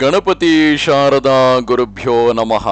ಗಣಪತಿ ಶಾರದಾ ಗುರುಭ್ಯೋ ನಮಃ.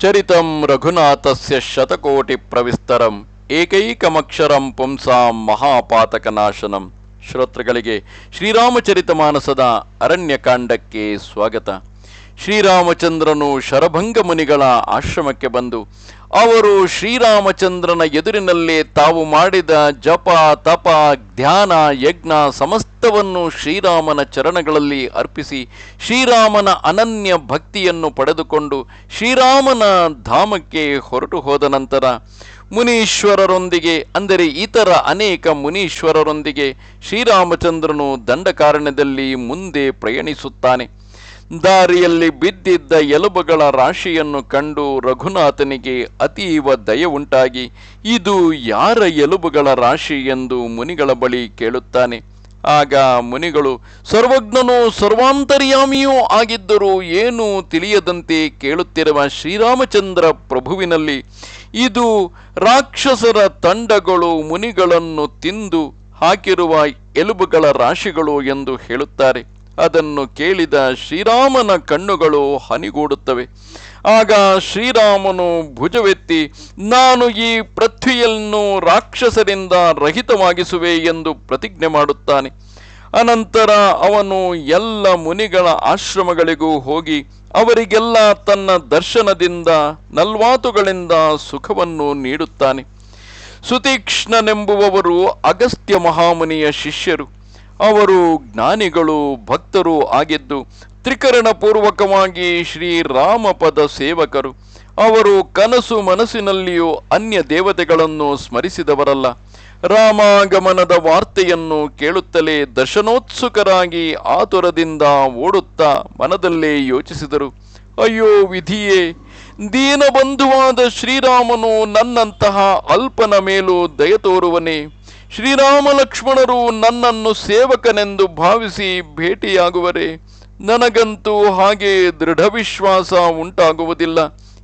ಚರಿತಂ ರಘುನಾಥಸ್ಯ ಶತಕೋಟಿ ಪ್ರವಿಸ್ತರಂ, ಏಕೈಕಮಕ್ಷರಂ ಪುಂಸಾಂ ಮಹಾಪಾತಕನಾಶನಂ. ಶ್ರೋತೃಗಳಿಗೆ ಶ್ರೀರಾಮಚರಿತ ಮಾನಸದ ಅರಣ್ಯಕಾಂಡಕ್ಕೆ ಸ್ವಾಗತ. ಶ್ರೀರಾಮಚಂದ್ರನು ಶರಭಂಗ ಮುನಿಗಳ ಆಶ್ರಮಕ್ಕೆ ಬಂದು ಅವರು ಶ್ರೀರಾಮಚಂದ್ರನ ಎದುರಿನಲ್ಲೇ ತಾವು ಮಾಡಿದ ಜಪ, ತಪ, ಧ್ಯಾನ, ಯಜ್ಞ ಸಮಸ್ತವನ್ನು ಶ್ರೀರಾಮನ ಚರಣಗಳಲ್ಲಿ ಅರ್ಪಿಸಿ ಶ್ರೀರಾಮನ ಅನನ್ಯ ಭಕ್ತಿಯನ್ನು ಪಡೆದುಕೊಂಡು ಶ್ರೀರಾಮನ ಧಾಮಕ್ಕೆ ಹೊರಟು ಹೋದ ನಂತರ ಮುನೀಶ್ವರರೊಂದಿಗೆ, ಅಂದರೆ ಇತರ ಅನೇಕ ಮುನೀಶ್ವರರೊಂದಿಗೆ ಶ್ರೀರಾಮಚಂದ್ರನು ದಂಡಕಾರಣ್ಯದಲ್ಲಿ ಮುಂದೆ ಪ್ರಯಾಣಿಸುತ್ತಾನೆ. ದಾರಿಯಲ್ಲಿ ಬಿದ್ದಿದ್ದ ಎಲುಬುಗಳ ರಾಶಿಯನ್ನು ಕಂಡು ರಘುನಾಥನಿಗೆ ಅತೀವ ದಯ ಉಂಟಾಗಿ, ಇದು ಯಾರ ಎಲುಬುಗಳ ರಾಶಿ ಎಂದು ಮುನಿಗಳ ಬಳಿ ಕೇಳುತ್ತಾನೆ. ಆಗ ಮುನಿಗಳು, ಸರ್ವಜ್ಞನೂ ಸರ್ವಾಂತರ್ಯಾಮಿಯೂ ಆಗಿದ್ದರೂ ಏನೂ ತಿಳಿಯದಂತೆ ಕೇಳುತ್ತಿರುವ ಶ್ರೀರಾಮಚಂದ್ರ ಪ್ರಭುವಿನಲ್ಲಿ, ಇದು ರಾಕ್ಷಸರ ತಂಡಗಳು ಮುನಿಗಳನ್ನು ತಿಂದು ಹಾಕಿರುವ ಎಲುಬುಗಳ ರಾಶಿಗಳು ಎಂದು ಹೇಳುತ್ತಾರೆ. ಅದನ್ನು ಕೇಳಿದ ಶ್ರೀರಾಮನ ಕಣ್ಣುಗಳು ಹನಿಗೂಡುತ್ತವೆ. ಆಗ ಶ್ರೀರಾಮನು ಭುಜವೆತ್ತಿ, ನಾನು ಈ ಪೃಥ್ವಿಯನ್ನು ರಾಕ್ಷಸರಿಂದ ರಹಿತವಾಗಿಸುವೆ ಎಂದು ಪ್ರತಿಜ್ಞೆ ಮಾಡುತ್ತಾನೆ. ಅನಂತರ ಅವನು ಎಲ್ಲ ಮುನಿಗಳ ಆಶ್ರಮಗಳಿಗೂ ಹೋಗಿ, ಅವರಿಗೆಲ್ಲ ತನ್ನ ದರ್ಶನದಿಂದ ನಲ್ವಾತುಗಳಿಂದ ಸುಖವನ್ನು ನೀಡುತ್ತಾನೆ. ಸುತೀಕ್ಷ್ಣನೆಂಬುವವರು ಅಗಸ್ತ್ಯ ಮಹಾಮುನಿಯ ಶಿಷ್ಯರು. ಅವರು ಜ್ಞಾನಿಗಳು, ಭಕ್ತರು ಆಗಿದ್ದು ತ್ರಿಕರಣ ಪೂರ್ವಕವಾಗಿ ಶ್ರೀರಾಮಪದ ಸೇವಕರು. ಅವರು ಕನಸು ಮನಸ್ಸಿನಲ್ಲಿಯೂ ಅನ್ಯ ದೇವತೆಗಳನ್ನು ಸ್ಮರಿಸಿದವರಲ್ಲ. ರಾಮಾಗಮನದ ವಾರ್ತೆಯನ್ನು ಕೇಳುತ್ತಲೇ ದರ್ಶನೋತ್ಸುಕರಾಗಿ ಆತುರದಿಂದ ಓಡುತ್ತಾ ಮನದಲ್ಲೇ ಯೋಚಿಸಿದರು. ಅಯ್ಯೋ ವಿಧಿಯೇ, ದೀನಬಂಧುವಾದ ಶ್ರೀರಾಮನು ನನ್ನಂತಹ ಅಲ್ಪನ ಮೇಲೂ ದಯ ತೋರುವನೇ. ಶ್ರೀರಾಮ ಲಕ್ಷ್ಮಣರು ನನ್ನನ್ನು ಸೇವಕನೆಂದು ಭಾವಿಸಿ ಭೇಟಿಯಾಗುವರೆ, ನನಗಂತೂ ಹಾಗೆ ದೃಢ ವಿಶ್ವಾಸ ಉಂಟಾಗುವುದಿಲ್ಲ.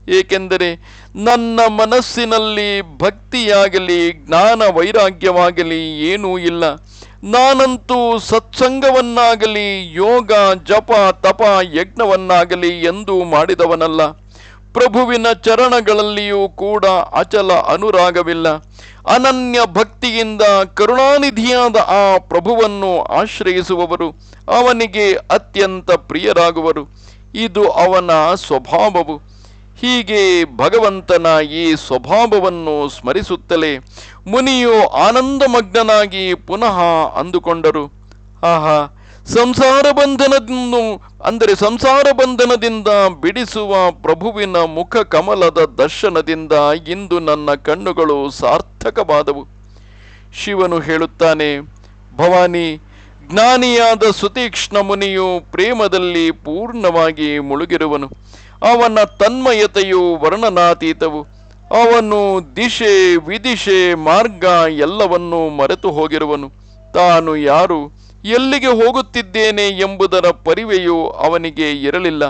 ಏಕೆಂದರೆ ನನ್ನ ಮನಸ್ಸಿನಲ್ಲಿ ಭಕ್ತಿಯಾಗಲಿ ಜ್ಞಾನ ವೈರಾಗ್ಯವಾಗಲಿ ಏನೂ ಇಲ್ಲ. ನಾನಂತೂ ಸತ್ಸಂಗವನ್ನಾಗಲಿ, ಯೋಗ, ಜಪ, ತಪ, ಯಜ್ಞವನ್ನಾಗಲಿ ಎಂದೂ ಮಾಡಿದವನಲ್ಲ. ಪ್ರಭುವಿನ ಚರಣಗಳಲ್ಲಿಯೂ ಕೂಡ ಅಚಲ ಅನುರಾಗವಿಲ್ಲ. ಅನನ್ಯ ಭಕ್ತಿಯಿಂದ ಕರುಣಾನಿಧಿಯಾದ ಆ ಪ್ರಭುವನ್ನು ಆಶ್ರಯಿಸುವವರು ಅವನಿಗೆ ಅತ್ಯಂತ ಪ್ರಿಯರಾಗುವರು. ಇದು ಅವನ ಸ್ವಭಾವವು. ಹೀಗೆ ಭಗವಂತನ ಈ ಸ್ವಭಾವವನ್ನು ಸ್ಮರಿಸುತ್ತಲೇ ಮುನಿಯು ಆನಂದಮಗ್ನನಾಗಿ ಪುನಃ ಅಂದುಕೊಂಡರು. ಆಹಾ ಸಂಸಾರ ಬಂಧನದಿಂದ, ಅಂದರೆ ಸಂಸಾರ ಬಂಧನದಿಂದ ಬಿಡಿಸುವ ಪ್ರಭುವಿನ ಮುಖ ಕಮಲದ ದರ್ಶನದಿಂದ ಇಂದು ನನ್ನ ಕಣ್ಣುಗಳು ಸಾರ್ಥಕವಾದವು. ಶಿವನು ಹೇಳುತ್ತಾನೆ, ಭವಾನಿ, ಜ್ಞಾನಿಯಾದ ಸುತೀಕ್ಷ್ಣ ಮುನಿಯು ಪ್ರೇಮದಲ್ಲಿ ಪೂರ್ಣವಾಗಿ ಮುಳುಗಿರುವನು. ಅವನ ತನ್ಮಯತೆಯು ವರ್ಣನಾತೀತವು. ಅವನು ದಿಶೆ, ವಿದಿಶೆ, ಮಾರ್ಗ ಎಲ್ಲವನ್ನೂ ಮರೆತು ಹೋಗಿರುವನು ತಾನು ಯಾರು? ಎಲ್ಲಿಗೆ ಹೋಗುತ್ತಿದ್ದೇನೆ ಎಂಬುದರ ಪರಿವೆಯು ಅವನಿಗೆ ಇರಲಿಲ್ಲ.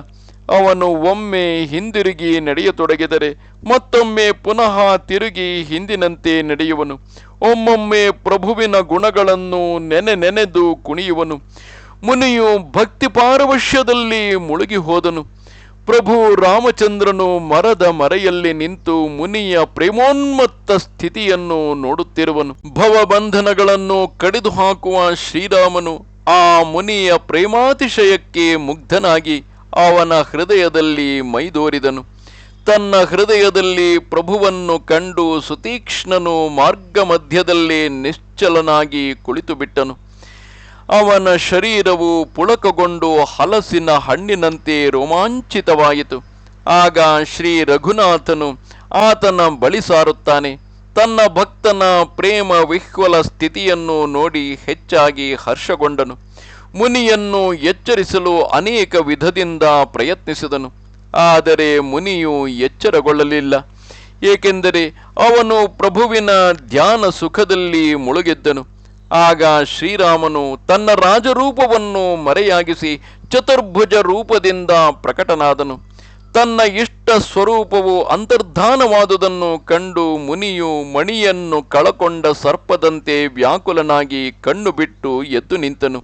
ಅವನು ಒಮ್ಮೆ ಹಿಂದಿರುಗಿ ನಡೆಯತೊಡಗಿದರೆ ಮತ್ತೊಮ್ಮೆ ಪುನಃ ತಿರುಗಿ ಹಿಂದಿನಂತೆ ನಡೆಯುವನು. ಒಮ್ಮೊಮ್ಮೆ ಪ್ರಭುವಿನ ಗುಣಗಳನ್ನು ನೆನೆ ನೆನೆದು ಕುಣಿಯುವನು. ಮುನಿಯು ಭಕ್ತಿ ಪಾರವಶ್ಯದಲ್ಲಿ ಮುಳುಗಿ ಹೋದನು. ಪ್ರಭು ರಾಮಚಂದ್ರನು ಮರದ ಮರೆಯಲ್ಲಿ ನಿಂತು ಮುನಿಯ ಪ್ರೇಮೋನ್ಮತ್ತ ಸ್ಥಿತಿಯನ್ನು ನೋಡುತ್ತಿರುವನು. ಭವಬಂಧನಗಳನ್ನು ಕಡಿದು ಹಾಕುವ ಶ್ರೀರಾಮನು ಆ ಮುನಿಯ ಪ್ರೇಮಾತಿಶಯಕ್ಕೆ ಮುಗ್ಧನಾಗಿ ಅವನ ಹೃದಯದಲ್ಲಿ ಮೈದೋರಿದನು ತನ್ನ ಹೃದಯದಲ್ಲಿ ಪ್ರಭುವನ್ನು ಕಂಡು ಸುತೀಕ್ಷ್ಣನು ಮಾರ್ಗ ಮಧ್ಯದಲ್ಲೇ ನಿಶ್ಚಲನಾಗಿ ಕುಳಿತು ಬಿಟ್ಟನು ಅವನ ಶರೀರವು ಪುಳಕಗೊಂಡು ಹಲಸಿನ ಹಣ್ಣಿನಂತೆ ರೋಮಾಂಚಿತವಾಯಿತು. ಆಗ ಶ್ರೀ ರಘುನಾಥನು ಆತನ ಬಳಿ ಸಾರುತ್ತಾನೆ. ತನ್ನ ಭಕ್ತನ ಪ್ರೇಮ ವಿಹ್ವಲ ಸ್ಥಿತಿಯನ್ನು ನೋಡಿ ಹೆಚ್ಚಾಗಿ ಹರ್ಷಗೊಂಡನು. ಮುನಿಯನ್ನು ಎಚ್ಚರಿಸಲು ಅನೇಕ ವಿಧದಿಂದ ಪ್ರಯತ್ನಿಸಿದನು. ಆದರೆ ಮುನಿಯು ಎಚ್ಚರಗೊಳ್ಳಲಿಲ್ಲ. ಏಕೆಂದರೆ ಅವನು ಪ್ರಭುವಿನ ಧ್ಯಾನ ಸುಖದಲ್ಲಿ ಮುಳುಗಿದ್ದನು. ಆಗ ಶ್ರೀರಾಮನು ತನ್ನ ರಾಜರೂಪವನ್ನು ಮರೆಯಾಗಿಸಿ ಚತುರ್ಭುಜ ರೂಪದಿಂದ ಪ್ರಕಟನಾದನು. ತನ್ನ ಇಷ್ಟ ಸ್ವರೂಪವು ಅಂತರ್ಧಾನವಾದುದನ್ನು ಕಂಡು ಮುನಿಯು ಮಣಿಯನ್ನು ಕಳಕೊಂಡ ಸರ್ಪದಂತೆ ವ್ಯಾಕುಲನಾಗಿ ಕಣ್ಣು ಬಿಟ್ಟು ಎದ್ದು ನಿಂತನು.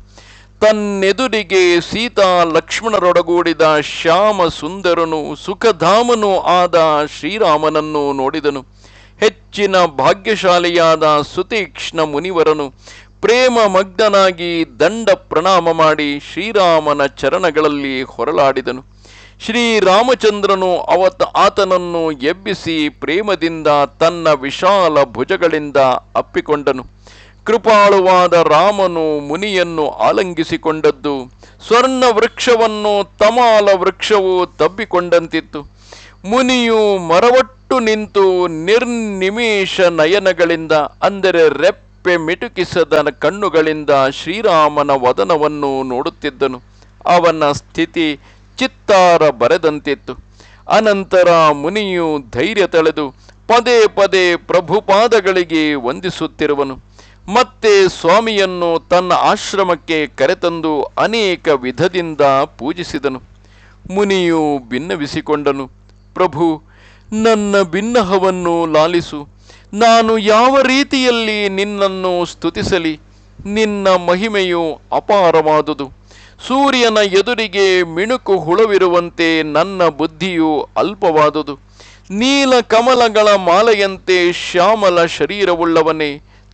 ತನ್ನೆದುರಿಗೆ ಸೀತಾ ಲಕ್ಷ್ಮಣರೊಡಗೂಡಿದ ಶ್ಯಾಮ ಸುಂದರನು ಸುಖಧಾಮನೂ ಆದ ಶ್ರೀರಾಮನನ್ನು ನೋಡಿದನು. ಹೆಚ್ಚಿನ ಭಾಗ್ಯಶಾಲಿಯಾದ ಸುತೀಕ್ಷ್ಣ ಮುನಿವರನು ಪ್ರೇಮ ಮಗ್ನನಾಗಿ ದಂಡ ಪ್ರಣಾಮ ಮಾಡಿ ಶ್ರೀರಾಮನ ಚರಣಗಳಲ್ಲಿ ಹೊರಲಾಡಿದನು. ಶ್ರೀರಾಮಚಂದ್ರನು ಅವತ್ತ ಆತನನ್ನು ಎಬ್ಬಿಸಿ ಪ್ರೇಮದಿಂದ ತನ್ನ ವಿಶಾಲ ಭುಜಗಳಿಂದ ಅಪ್ಪಿಕೊಂಡನು. ಕೃಪಾಳುವಾದ ರಾಮನು ಮುನಿಯನ್ನು ಆಲಂಗಿಸಿಕೊಂಡದ್ದು ಸ್ವರ್ಣ ವೃಕ್ಷವನ್ನು ತಮಾಲ ವೃಕ್ಷವು ತಬ್ಬಿಕೊಂಡಂತಿತ್ತು. ಮುನಿಯು ಮರವಟ್ಟು ನಿಂತು ನಿರ್ನಿಮೇಷ ನಯನಗಳಿಂದ, ಅಂದರೆ ರೆಪ್ಪೆ ಮಿಟುಕಿಸದ ಕಣ್ಣುಗಳಿಂದ ಶ್ರೀರಾಮನ ವದನವನ್ನು ನೋಡುತ್ತಿದ್ದನು. ಅವನ ಸ್ಥಿತಿ ಚಿತ್ತಾರ ಬರೆದಂತಿತ್ತು. ಅನಂತರ ಮುನಿಯು ಧೈರ್ಯ ತಳೆದು ಪದೇ ಪದೇ ಪ್ರಭುಪಾದಗಳಿಗೆ ವಂದಿಸುತ್ತಿರುವನು. ಮತ್ತೆ ಸ್ವಾಮಿಯನ್ನು ತನ್ನ ಆಶ್ರಮಕ್ಕೆ ಕರೆತಂದು ಅನೇಕ ವಿಧದಿಂದ ಪೂಜಿಸಿದನು. ಮುನಿಯು ಭಿನ್ನವಿಸಿಕೊಂಡನು ಪ್ರಭು, ನನ್ನ ಭಿನ್ನಹವನ್ನು ಲಾಲಿಸು. ನಾನು ಯಾವ ರೀತಿಯಲ್ಲಿ ನಿನ್ನನ್ನು ಸ್ತುತಿಸಲಿ? ನಿನ್ನ ಮಹಿಮೆಯು ಅಪಾರವಾದುದು. ಸೂರ್ಯನ ಎದುರಿಗೆ ಮಿಣುಕು ಹುಳವಿರುವಂತೆ ನನ್ನ ಬುದ್ಧಿಯು ಅಲ್ಪವಾದುದು. ನೀಲ ಕಮಲಗಳ ಮಾಲೆಯಂತೆ ಶ್ಯಾಮಲ ಶರೀರವುಳ್ಳವನೇ,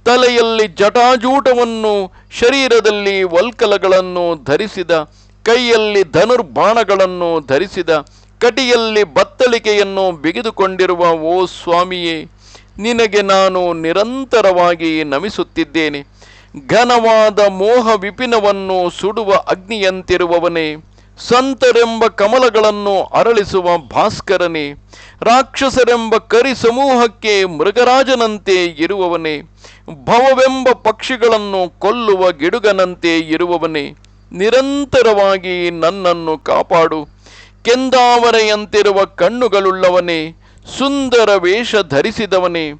ತಲೆಯಲ್ಲಿ ಜಟಾಜೂಟವನ್ನು ಶರೀರದಲ್ಲಿ ವಲ್ಕಲಗಳನ್ನು ಧರಿಸಿದ, ಕೈಯಲ್ಲಿ ಧನುರ್ಬಾಣಗಳನ್ನು ಧರಿಸಿದ ಕಟಿಯಲ್ಲಿ ಬತ್ತಳಿಕೆಯನ್ನು ಬಿಗಿದುಕೊಂಡಿರುವ ಓ ಸ್ವಾಮಿಯೇ, ನಿನಗೆ ನಾನು ನಿರಂತರವಾಗಿ ನಮಿಸುತ್ತಿದ್ದೇನೆ. ಘನವಾದ ಮೋಹ ವಿಪಿನವನ್ನು ಸುಡುವ ಅಗ್ನಿಯಂತಿರುವವನೇ, ಸಂತರೆಂಬ ಕಮಲಗಳನ್ನು ಅರಳಿಸುವ ಭಾಸ್ಕರನೇ, ರಾಕ್ಷಸರೆಂಬ ಕರಿ ಸಮೂಹಕ್ಕೆ ಮೃಗರಾಜನಂತೆ ಇರುವವನೇ, ಭವವೆಂಬ ಪಕ್ಷಿಗಳನ್ನು ಕೊಲ್ಲುವ ಗಿಡುಗನಂತೆ ಇರುವವನೇ, ನಿರಂತರವಾಗಿ ನನ್ನನ್ನು ಕಾಪಾಡು. ಕೆಂದಾವರೆಯಂತಿರುವ ಕಣ್ಣುಗಳುಳ್ಳವನೇ, ಸುಂದರ ವೇಷ ಧರಿಸಿದವನೇ,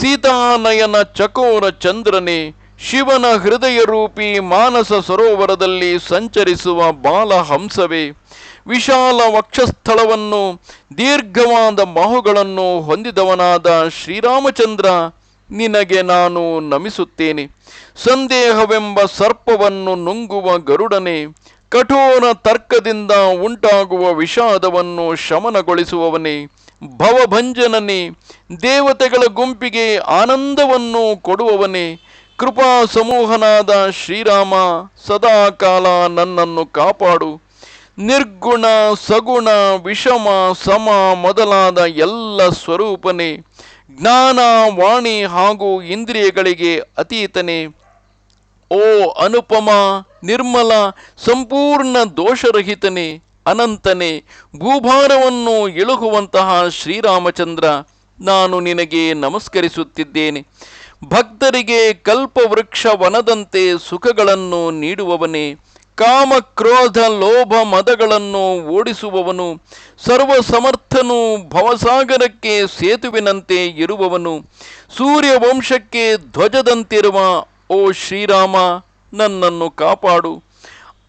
ಸೀತಾನಯನ ಚಕೋರ ಚಂದ್ರನೇ, ಶಿವನ ಹೃದಯ ರೂಪಿ ಮಾನಸ ಸರೋವರದಲ್ಲಿ ಸಂಚರಿಸುವ ಬಾಲಹಂಸವೇ, ವಿಶಾಲ ವಕ್ಷಸ್ಥಳವನ್ನು, ದೀರ್ಘವಾದ ಬಾಹುಗಳನ್ನು ಹೊಂದಿದವನಾದ ಶ್ರೀರಾಮಚಂದ್ರ, ನಿನಗೆ ನಾನು ನಮಿಸುತ್ತೇನೆ. ಸಂದೇಹವೆಂಬ ಸರ್ಪವನ್ನು ನುಂಗುವ ಗರುಡನೆ ಕಠೋರ ತರ್ಕದಿಂದ ಉಂಟಾಗುವ ವಿಷಾದವನ್ನು ಶಮನಗೊಳಿಸುವವನೇ, ಭವಭಂಜನನೇ, ದೇವತೆಗಳ ಗುಂಪಿಗೆ ಆನಂದವನ್ನು ಕೊಡುವವನೇ, ಕೃಪಾ ಸಮೂಹನಾದ ಶ್ರೀರಾಮ, ಸದಾಕಾಲ ನನ್ನನ್ನು ಕಾಪಾಡು. ನಿರ್ಗುಣ, ಸಗುಣ, ವಿಷಮ, ಸಮ ಮೊದಲಾದ ಎಲ್ಲ ಸ್ವರೂಪನೇ ಜ್ಞಾನ ವಾಣಿ ಹಾಗೂ ಇಂದ್ರಿಯಗಳಿಗೆ ಅತೀತನೇ ಓ ಅನುಪಮ, ನಿರ್ಮಲ, ಸಂಪೂರ್ಣ ದೋಷರಹಿತನೇ, ಅನಂತನೇ ಭೂಭಾರವನ್ನು ಇಳುಹುವಂತಹ ಶ್ರೀರಾಮಚಂದ್ರ, ನಾನು ನಿನಗೆ ನಮಸ್ಕರಿಸುತ್ತಿದ್ದೇನೆ. ಭಕ್ತರಿಗೆ ಕಲ್ಪವೃಕ್ಷ ವನದಂತೆ ಸುಖಗಳನ್ನು ನೀಡುವವನೇ ಕಾಮ ಕ್ರೋಧ ಲೋಭ ಮದಗಳನ್ನು ಓಡಿಸುವವನು, ಸರ್ವಸಮರ್ಥನು ಭವಸಾಗರಕ್ಕೆ ಸೇತುವಿನಂತೆ ಇರುವವನು, ಸೂರ್ಯವಂಶಕ್ಕೆ ಧ್ವಜದಂತಿರುವ ಓ ಶ್ರೀರಾಮ, ನನ್ನನ್ನು ಕಾಪಾಡು.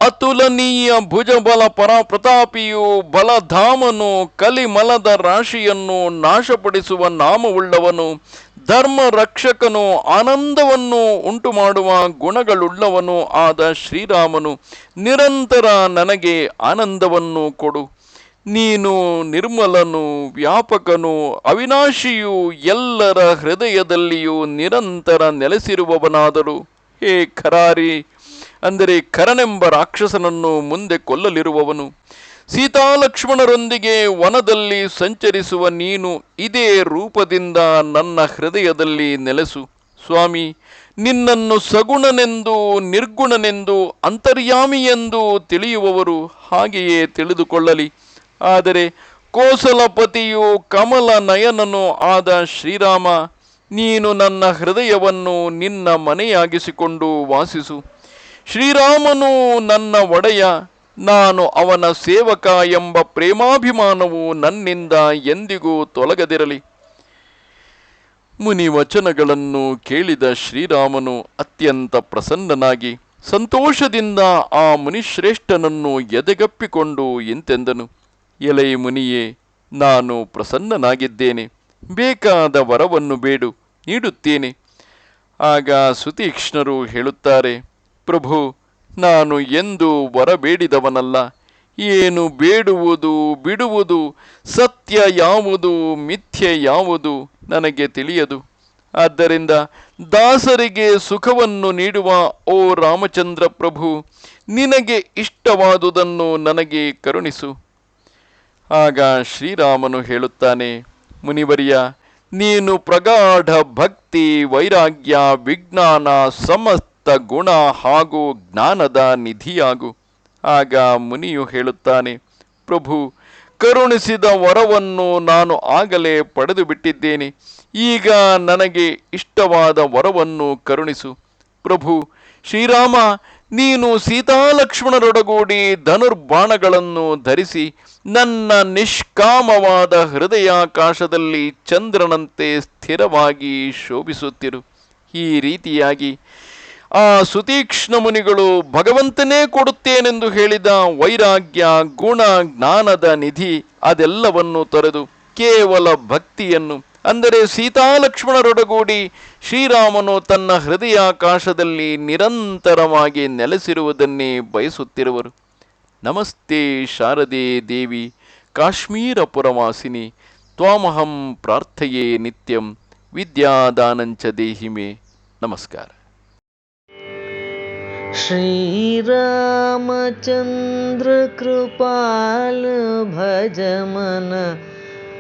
ಅತುಲನೀಯ ಭುಜಬಲ ಪರ ಪ್ರತಾಪಿಯು ಬಲಧಾಮನು ಕಲಿಮಲದ ರಾಶಿಯನ್ನು ನಾಶಪಡಿಸುವ ನಾಮವುಳ್ಳವನು. ಧರ್ಮ ರಕ್ಷಕನು ಆನಂದವನ್ನು ಉಂಟು ಮಾಡುವ ಗುಣಗಳುಳ್ಳವನು ಆದ ಶ್ರೀರಾಮನು. ನಿರಂತರ ನನಗೆ ಆನಂದವನ್ನು ಕೊಡು. ನೀನು ನಿರ್ಮಲನು, ವ್ಯಾಪಕನು, ಅವಿನಾಶಿಯು ಎಲ್ಲರ ಹೃದಯದಲ್ಲಿಯೂ ನಿರಂತರ ನೆಲೆಸಿರುವವನಾದರೂ ಹೇ ಖರಾರಿ, ಅಂದರೆ ಖರನೆಂಬ ರಾಕ್ಷಸನನ್ನು ಮುಂದೆ ಕೊಲ್ಲಲಿರುವವನು. ಸೀತಾಲಕ್ಷ್ಮಣರೊಂದಿಗೆ ವನದಲ್ಲಿ ಸಂಚರಿಸುವ ನೀನು ಇದೇ ರೂಪದಿಂದ ನನ್ನ ಹೃದಯದಲ್ಲಿ ನೆಲೆಸು. ಸ್ವಾಮಿ, ನಿನ್ನನ್ನು ಸಗುಣನೆಂದು, ನಿರ್ಗುಣನೆಂದು, ಅಂತರ್ಯಾಮಿಯೆಂದು ತಿಳಿಯುವವರು ಹಾಗೆಯೇ ತಿಳಿದುಕೊಳ್ಳಲಿ. ಆದರೆ ಕೋಸಲಪತಿಯು ಕಮಲ ನಯನನು ಆದ ಶ್ರೀರಾಮ, ನೀನು ನನ್ನ ಹೃದಯವನ್ನು ನಿನ್ನ ಮನೆಯಾಗಿಸಿಕೊಂಡು ವಾಸಿಸು. ಶ್ರೀರಾಮನು ನನ್ನ ಒಡೆಯ, ನಾನು ಅವನ ಸೇವಕ ಎಂಬ ಪ್ರೇಮಾಭಿಮಾನವು ನನ್ನಿಂದ ಎಂದಿಗೂ ತೊಲಗದಿರಲಿ. ಮುನಿ ವಚನಗಳನ್ನು ಕೇಳಿದ ಶ್ರೀರಾಮನು ಅತ್ಯಂತ ಪ್ರಸನ್ನನಾಗಿ ಸಂತೋಷದಿಂದ ಆ ಮುನಿಶ್ರೇಷ್ಠನನ್ನು ಎದೆಗಪ್ಪಿಕೊಂಡು ಇಂತೆಂದನು. ಎಲೈ ಮುನಿಯೇ, ನಾನು ಪ್ರಸನ್ನನಾಗಿದ್ದೇನೆ. ಬೇಕಾದ ವರವನ್ನು ಬೇಡು, ನೀಡುತ್ತೇನೆ. ಆಗ ಸುತೀಕ್ಷ್ಣರು ಹೇಳುತ್ತಾರೆ, ಪ್ರಭು, ನಾನು ಎಂದು ಬರಬೇಡಿದವನಲ್ಲ ಏನು ಬೇಡುವುದು ಬಿಡುವುದು, ಸತ್ಯ ಯಾವುದು, ಮಿಥ್ಯೆ ಯಾವುದು ನನಗೆ ತಿಳಿಯದು. ಆದ್ದರಿಂದ ದಾಸರಿಗೆ ಸುಖವನ್ನು ನೀಡುವ ಓ ರಾಮಚಂದ್ರ ಪ್ರಭು, ನಿನಗೆ ಇಷ್ಟವಾದುದನ್ನು ನನಗೆ ಕರುಣಿಸು. ಆಗ ಶ್ರೀರಾಮನು ಹೇಳುತ್ತಾನೆ, ಮುನಿವರಿಯ, ನೀನು ಪ್ರಗಾಢ ಭಕ್ತಿ, ವೈರಾಗ್ಯ, ವಿಜ್ಞಾನ, ಸಮಸ್ತ ಗುಣ ಹಾಗೂ ಜ್ಞಾನದ ನಿಧಿಯಾಗು. ಆಗ ಮುನಿಯು ಹೇಳುತ್ತಾನೆ, ಪ್ರಭು, ಕರುಣಿಸಿದ ವರವನ್ನು ನಾನು ಆಗಲೇ ಪಡೆದು ಬಿಟ್ಟಿದ್ದೇನೆ. ಈಗ ನನಗೆ ಇಷ್ಟವಾದ ವರವನ್ನು ಕರುಣಿಸು. ಪ್ರಭು, ಶ್ರೀರಾಮ ನೀನು ಸೀತಾಲಕ್ಷ್ಮಣರೊಡಗೂಡಿ ಧನುರ್ಬಾಣಗಳನ್ನು ಧರಿಸಿ ನನ್ನ ನಿಷ್ಕಾಮವಾದ ಹೃದಯಾಕಾಶದಲ್ಲಿ ಚಂದ್ರನಂತೆ ಸ್ಥಿರವಾಗಿ ಶೋಭಿಸುತ್ತಿರು. ಈ ರೀತಿಯಾಗಿ ಆ ಸುತೀಕ್ಷ್ಣ ಮುನಿಗಳು ಭಗವಂತನೇ ಕೊಡುತ್ತೇನೆಂದು ಹೇಳಿದ ವೈರಾಗ್ಯ, ಗುಣ, ಜ್ಞಾನದ ನಿಧಿ ಅದೆಲ್ಲವನ್ನು ತೊರೆದು ಕೇವಲ ಭಕ್ತಿಯನ್ನು ಅಂದರೆ ಸೀತಾಲಕ್ಷ್ಮಣರೊಡಗೂಡಿ ಶ್ರೀರಾಮನು ತನ್ನ ಹೃದಯಾಕಾಶದಲ್ಲಿ ನಿರಂತರವಾಗಿ ನೆಲೆಸಿರುವುದನ್ನೇ ಬಯಸುತ್ತಿರುವರು ನಮಸ್ತೆ ಶಾರದೆ ದೇವಿ ಕಾಶ್ಮೀರ ಪುರವಾಸಿನಿ ತ್ವಾಮಹಂ ಪ್ರಾರ್ಥಯೇ ನಿತ್ಯಂ ವಿದ್ಯಾದಾನಂಚ ದೇಹಿಮೆ ನಮಸ್ಕಾರ श्रीरामचन्द्र कृपाल